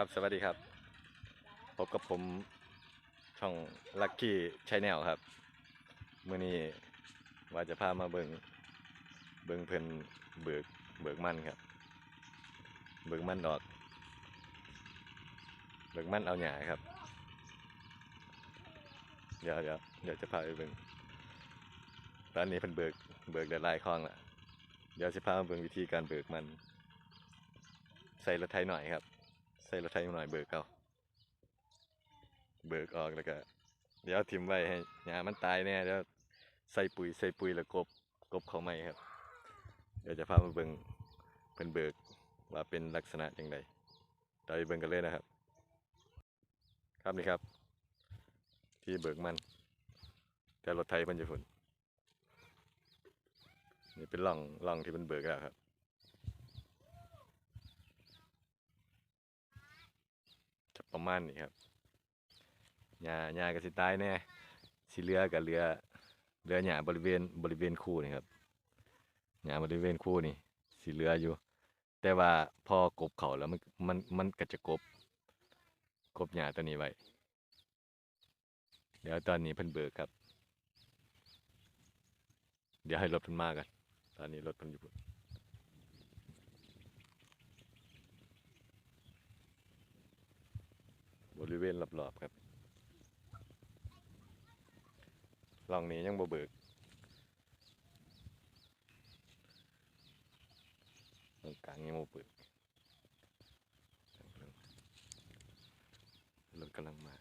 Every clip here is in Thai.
ครับสวัสดีครับพบกับผมช่องลักกี้ชแนลครับมื่อนี้ว่าจะพามาเบิงเบิงเพิ่นเบิกเบิกมันครับ เบิกมันดอก เบิกมันเอาหยาครับ เดี๋ยวเดี๋ยวเดี๋ยวจะพาไปเบิงตอนนี้เพิ่นเบิกเบิกได้ลายคลองละเดี๋ยวจะพามาเบิงวิธีการเบิกมัน ใส่รถไถหน่อยครับ ส่รถไถหน่อยเบิกเอาเบิกออกแล้วก็ เดี๋ยวทิมไว้ให้หญ้ามันตายแน่เดี๋ยวใส่ปุ๋ยใส่ปุ๋ยแล้วกบกบเขาไม่ครับ เดี๋ยวจะพามาเบิ่งเพิ่นเบิกว่าเป็นลักษณะอย่างไรเดี๋ยวไปเบิ่งกันเลยนะครับ ครับนี่ครับ ที่เบิกมัน แต่รถไถเพิ่นจะฝุ่นนี่เป็นร่องร่องที่เพิ่นเบิกแล้วครับ จะ ประมาณนี้ครับหญ้าหญ้าก็สิตายแน่สิเหลือกับเรือเรือหญ้าบริเวณบริเวณคู่นี่ครับหญ้าบริเวณคู่นี่สิเหลืออยู่ แต่ว่าพอกบเขาแล้วมันมันมันก็จะกบกบหญ้าตัวนี้ไว้เดี๋ยวตอนนี้เพิ่นเบิกครับ เดี๋ยวให้รถเพิ่นมากัน ตอนนี้รถเพิ่นอยู่พุ่น บริเวณรอบๆครับลองนี้ยังบ่เบิกตรงกลางยังบ่เบิกรถกำลังมา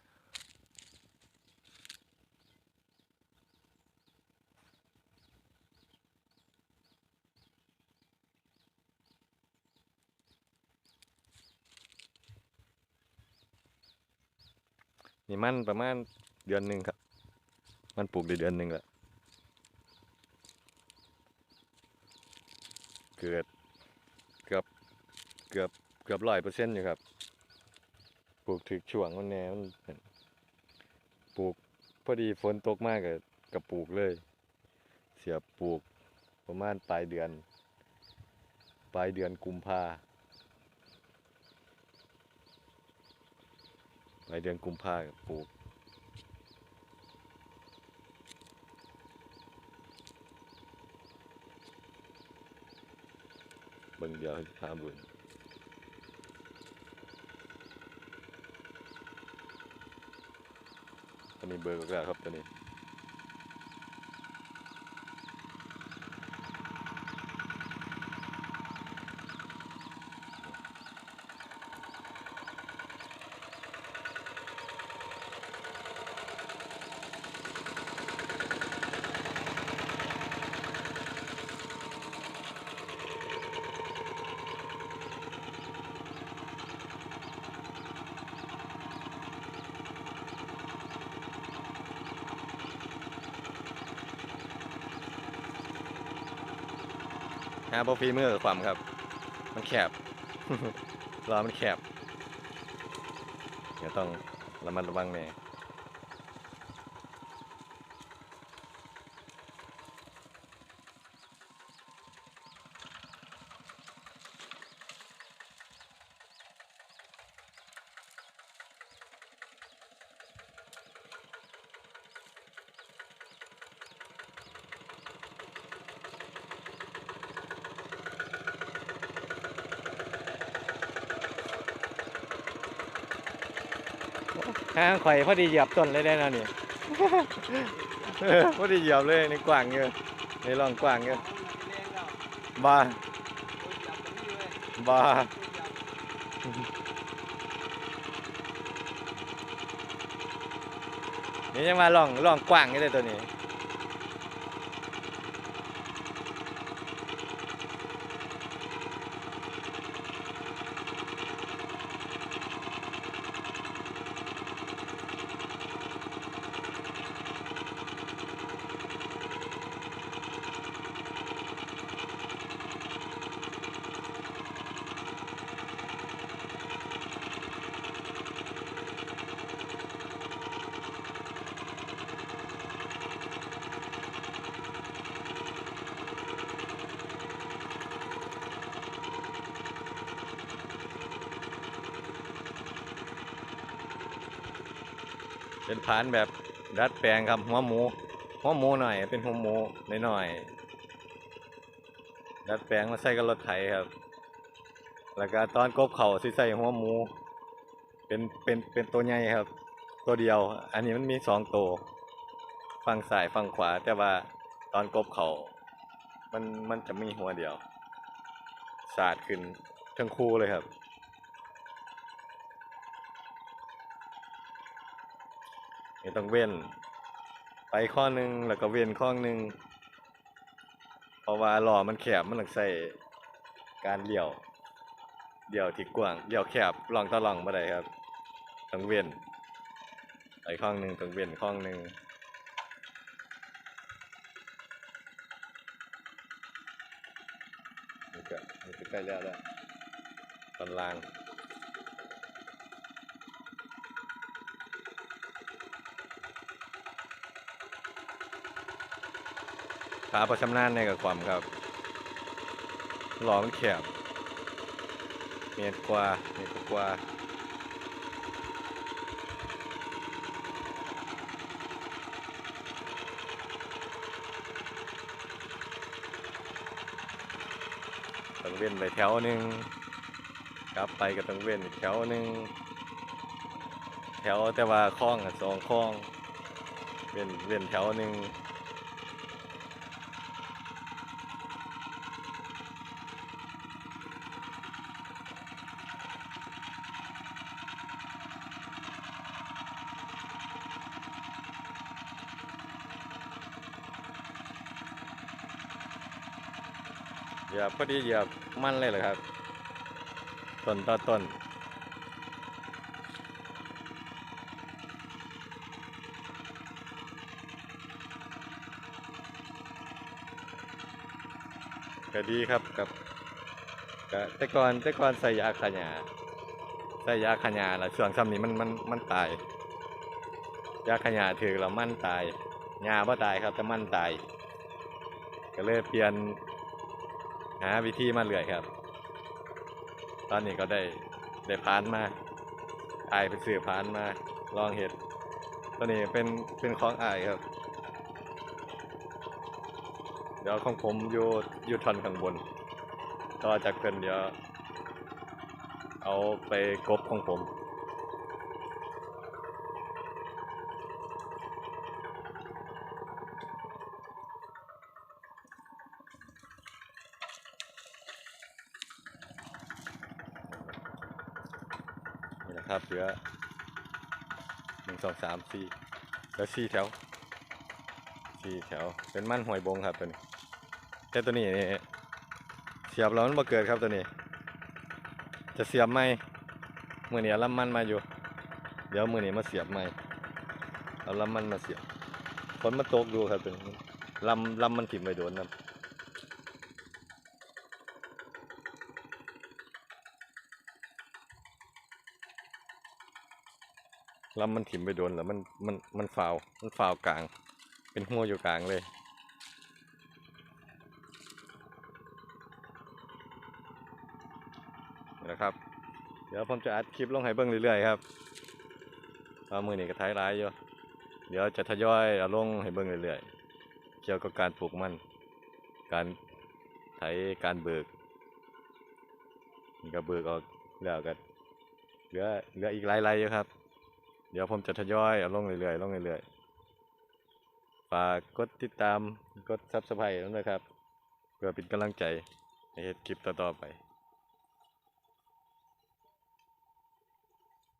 นี่มันประมาณเดือนหนึ่งครับ มันปลูกได้เดือนหนึ่งแล้วเกือบเกือบเกือบเกือบร้อยเปอร์เซ็นต์อยู่ครับ ปลูกถึกช่วงมันแน่มันเป็นปลูกพอดีฝนตกมากกับกับปลูกเลย เสียบปลูกประมาณปลายเดือน ปลายเดือนกุมภา ปลายเดือนกุมภาปลูก เบิ่งเดียวให้พาบิ่งอันนี้เบอร์ก็แล้วครับตัวนี้ หาพอฟีมือกับความครับ มันแคบล้อมันแคบเดี๋ยวต้องระมัดระวังแน่ ข้างข่อยพอดีเหยียบต้นเลยได้นะนี่พอดีเหยียบเลยในกว้างเยอะในร่องกว้างเยอะบาบานี่ยังมาล่องล่องกว้างอยู่เลยตัวนี้ เป็นพานแบบดัดแปลงครับหัวหมูหัวหมูหน่อย เป็นหัวหมูหน่อยๆดัดแปลงมาใส่กับรถไถครับ แล้วก็ตอนกบเข่าใส่หัวหมู เป็นเป็นเป็นตัวใหญ่ครับ ตัวเดียว อันนี้มันมีสองตัวฝั่งซ้ายฝั่งขวา แต่ว่าตอนกบเขามันมันจะมีหัวเดียว สาดขึ้นทั้งคู่เลยครับ นี่ต้องเว้น ไปข้อหนึ่งแล้วก็เว้นข้อหนึ่งเพราะว่าหล่อมันแคบมันต้องใส่การเดี่ยว เดี่ยวที่กว้างเดี่ยวแคบลองต่อลองบ่ได้ครับต้องเว้นไปข้องหนึ่งต้องเว้นข้องหนึ่งนี่ก็นี่ก็ใกล้แล้วแล้วตอนล่าง ขาประชำนาญในกับความครับหลอมันแคบเมตรกว่าเมตรกว่าต้องเว้นไปแถวหนึ่งกลับไปก็ต้องเว้นอีกแถวหนึ่งแถวแต่ว่าคล้องสองคล้องเว้นเว้นแถวหนึ่ง เหยียบพอดีเหยียบมันเลยเหรอครับ ต้นต่อต้นก็ดีครับกับแต่ก่อนแต่ก่อนใส่ยาขยาใส่ยาขยาล้วช่วงซ้ำนี้มันมันมันตาย ยาขยาถือแล้วมันตายยาบ่ตายครับแต่มันตาย ก็เลยเปลี่ยน หาวิธีมาเรื่อยครับ ตอนนี้ก็ได้ได้พานมาอายไปซื้อพานมาลองเห็ดตัวนี้เป็นเป็นของอายครับ เดี๋ยวของผมอยู่อยู่ทอนข้างบน ต่อจากเพิ่นเดี๋ยวเอาไปกบของผม นะครับ เหลือหนึ่งสองสามสี่เหลือสี่แถวสี่แถว เป็นมั่นหอยบงครับตัวนี้แต่ตัวนี้นี่เสียบแล้วมันบ่เกิดครับตัวนี้ จะเสียบไหมมือนี้เอาลำมันมาอยู่ เดี๋ยวมือนี้มาเสียบไหมเอาลำมันมาเสียบฝนมาตกดูครับตัวนี้ลำลำมันถิ่มไปโดนนะ แลำมันถิ่มไปโดนแล้วมันมันมันฟาวมันฟาวกลาง เป็นหัวอยู่กลางเลยนะครับ เดี๋ยวผมจะอัดคลิปลงให้เบิ่งเรื่อยๆครับว่ามือนี้ก็ท้ายร้ายอยู่เดี๋ยวจะทยอยเอาลงให้เบิ่งเรื่อยๆเกี่ยวกับการปลูกมัน การไถการเบิกนี่ก็เบิกออกแล้วก็เหลือเหลืออีกหลายไรอยู่ครับ เดี๋ยวผมจะทยอยเอาลงเรื่อยๆลงเรื่อยๆฝากกดติดตามกดซับสไครต์ด้วยครับ เพื่อเป็นกำลังใจในเฮ็ดคลิปต่อๆไป